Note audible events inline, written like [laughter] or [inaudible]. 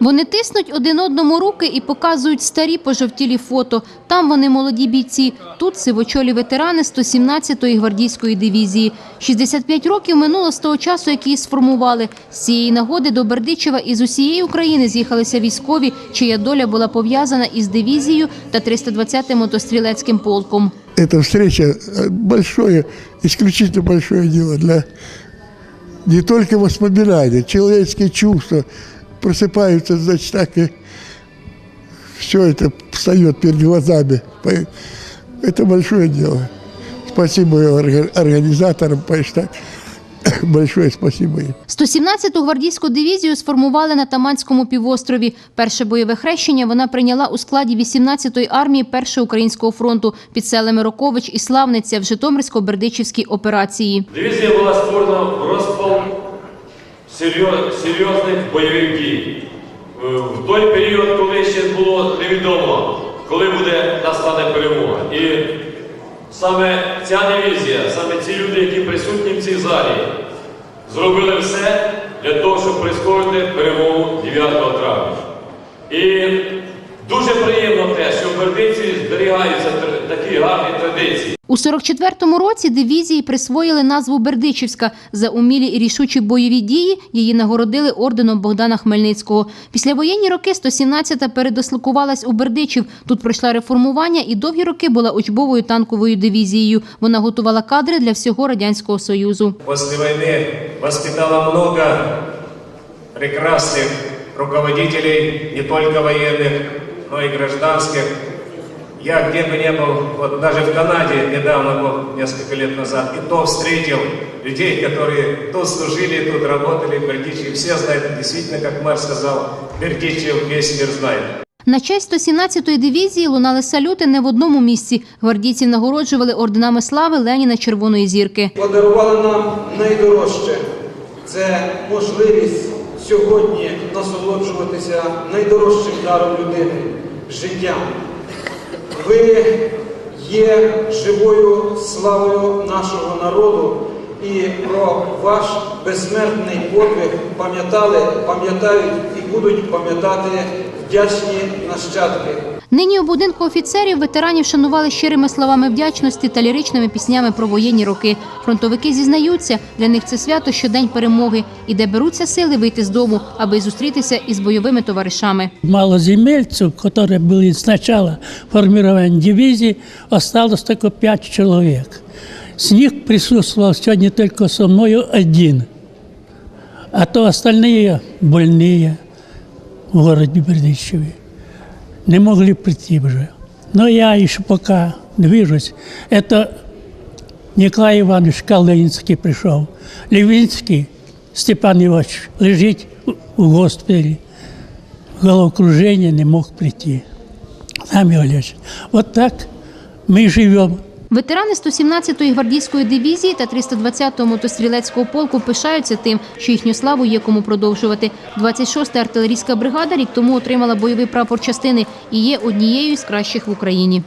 Вони тиснуть один одному руки і показують старі пожовтілі фото. Там вони молоді бійці, тут сивочолі ветерани 117-ї гвардійської дивізії. 65 років минуло з того часу, як сформували. З цієї нагоди до Бердичева із усієї України з'їхалися військові, чия доля була пов'язана із дивізією та 320-м мотострілецьким полком. Встреча э, большое, исключительно большое дело для не только воспоминаний, человеческие чувства просыпаются, значит, так и все это встает перед глазами. По- Это большое дело. Спасибо орга- организаторам, понимаешь, так, [coughs] большое спасибо им. 117-ту гвардійську дивізію сформували на Таманському півострові. Перше бойове хрещення вона прийняла у складі 18-ї армії Першого українського фронту під селами Рокович і Славниця в Житомирсько-Бердичівській операції. Дивізія була створена в розпал серйоз- серйозних бойових дій. Е, В той період, коли ще було невідомо, коли буде настане перемога. І саме ця дивізія, саме ці люди, які присутні в цій залі, зробили все для того, щоб прискорити перемогу 9 травня. І дуже приємно те, що Бердиці зберігаються тр- такі гарні традиції. У 44-му році дивізії присвоїли назву Бердичівська. За умілі і рішучі бойові дії її нагородили орденом Богдана Хмельницького. Післявоєнні роки 117-та передослокувалась у Бердичів. Тут пройшла реформування і довгі роки була учбовою танковою дивізією. Вона готувала кадри для всього Радянського Союзу. после войны воспитала много прекрасных руководителей, не только военных, но и гражданских. Я где бы ни был, вот даже в Канаде недавно был, несколько лет назад, и то встретил людей, которые тут служили, тут работали, в Бердичеве. Все знают, действительно, как мэр сказал, Бердичев весь мир знает. На честь 117-ї дивізії лунали салюти не в одному місці. Гвардійців нагороджували орденами слави Леніна Червоної зірки. подарували нам найдорожче. Це можливість сьогодні насолоджуватися найдорожчим даром людини життям. Ви є живою славою нашого народу, і про ваш безсмертний подвиг пам'ятали, пам'ятають і будуть пам'ятати вдячні нащадки. Нині у будинку офіцерів ветеранів шанували щирими словами вдячності та ліричними піснями про воєнні роки. Фронтовики зізнаються, для них це свято щодень перемоги, і де беруться сили вийти з дому, аби зустрітися із бойовими товаришами. малоземельцев, которые были с начала формирования дивизии, осталось только пять человек. С них присутствовал сегодня только со мною один. А то остальные больные в городе Бердичеве Не могли прийти уже. Но я еще пока движусь. Это Николай Иванович Калининский пришел. Левинский Степан Иванович лежит в госпитале головокружение не мог прийти. Там его лечат. Вот так мы живем. Ветерани 117-ї гвардійської дивізії та 320-го мотострілецького полку пишаються тим, що їхню славу є кому продовжувати. 26-та артилерійська бригада рік тому отримала бойовий прапор частини і є однією з кращих в Україні.